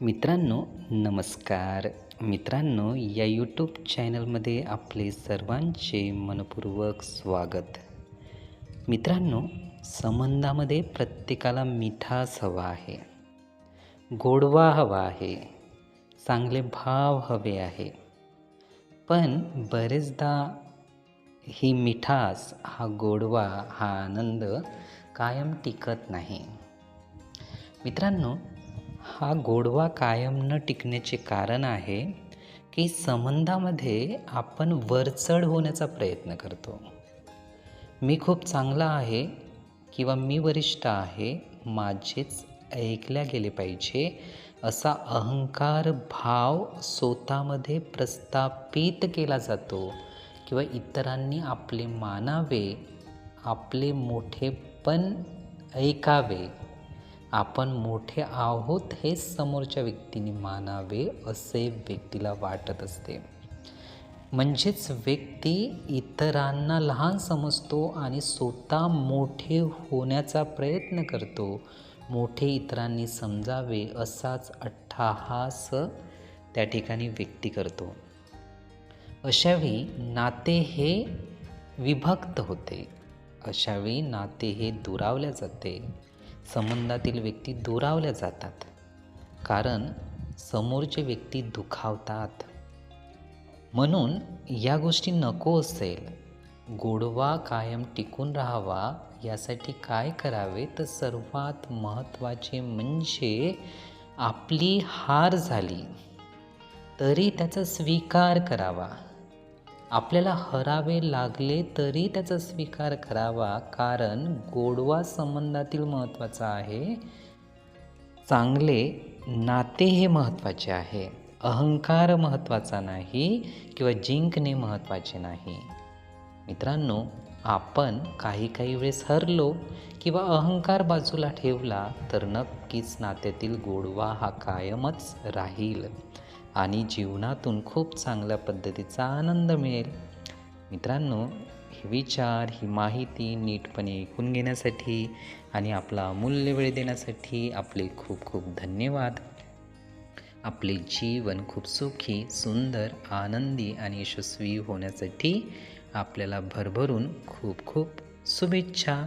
मित्रांनो नमस्कार. मित्रांनो या यूट्यूब चॅनलमध्ये आपले सर्वांचे मनपूर्वक स्वागत. मित्रांनो संबंधामध्ये प्रत्येकाला मिठास हवा आहे. गोडवा हवा आहे. चांगले भाव हवे आहे. पण बरेचदा ही मिठास हा गोडवा हा आनंद कायम टिकत नाही. मित्रांनो हा गोडवा कायम न टिकण्याचे कारण आहे की संबंधामध्ये आपण वरचढ होण्याचा प्रयत्न करतो. मी खूप चांगला आहे किंवा मी वरिष्ठ आहे माझेच ऐकल्या गेले पाहिजे असा अहंकार भाव स्वतःमध्ये प्रस्थापित केला जातो किंवा इतरांनी आपले मानावे आपले मोठेपण ऐकावे. आपण मोठे आहोत हे समोरच्या व्यक्तीने मानावे असे व्यक्तीला वाटत असते. म्हणजेच व्यक्ती इतरांना लहान समजतो आणि स्वतः मोठे होण्याचा प्रयत्न करतो. मोठे इतरांनी समजावे असाच अट्टाहास त्या ठिकाणी व्यक्ती करतो. अशावेळी नाते हे विभक्त होते. अशावेळी नाते हे दुरावल्या जाते. संबंधातील व्यक्ती दुरावल्या जातात. कारण समोरचे व्यक्ती दुखावतात. म्हणून या गोष्टी नको असेल. गोडवा कायम टिकून राहावा यासाठी काय करावे? तर सर्वात महत्त्वाचे म्हणजे आपली हार झाली. तरी त्याचा स्वीकार करावा. आपल्याला हरावे लागले तरी त्याचा स्वीकार करावा कारण गोडवा संबंधातील महत्त्वाचा आहे. चांगले नाते हे महत्त्वाचे आहे. अहंकार महत्त्वाचा नाही किंवा जिंकणे महत्त्वाचे नाही. मित्रांनो आपण काही काही वेळेस हरलो किंवा अहंकार बाजूला ठेवला तर नक्कीच नात्यातील गोडवा हा कायमच राहील. आणि जीवनातून खूप चांगल्या पद्धतीचा आनंद मिळेल. मित्रांनो हे विचार ही माहिती नीटपणे ऐकून घेण्यासाठी आणि आपला अमूल्य वेळ देण्यासाठी आपले खूप खूप धन्यवाद. आपले जीवन खूप सुखी सुंदर आनंदी आणि यशस्वी होण्यासाठी आपल्याला भरभरून खूप खूप शुभेच्छा.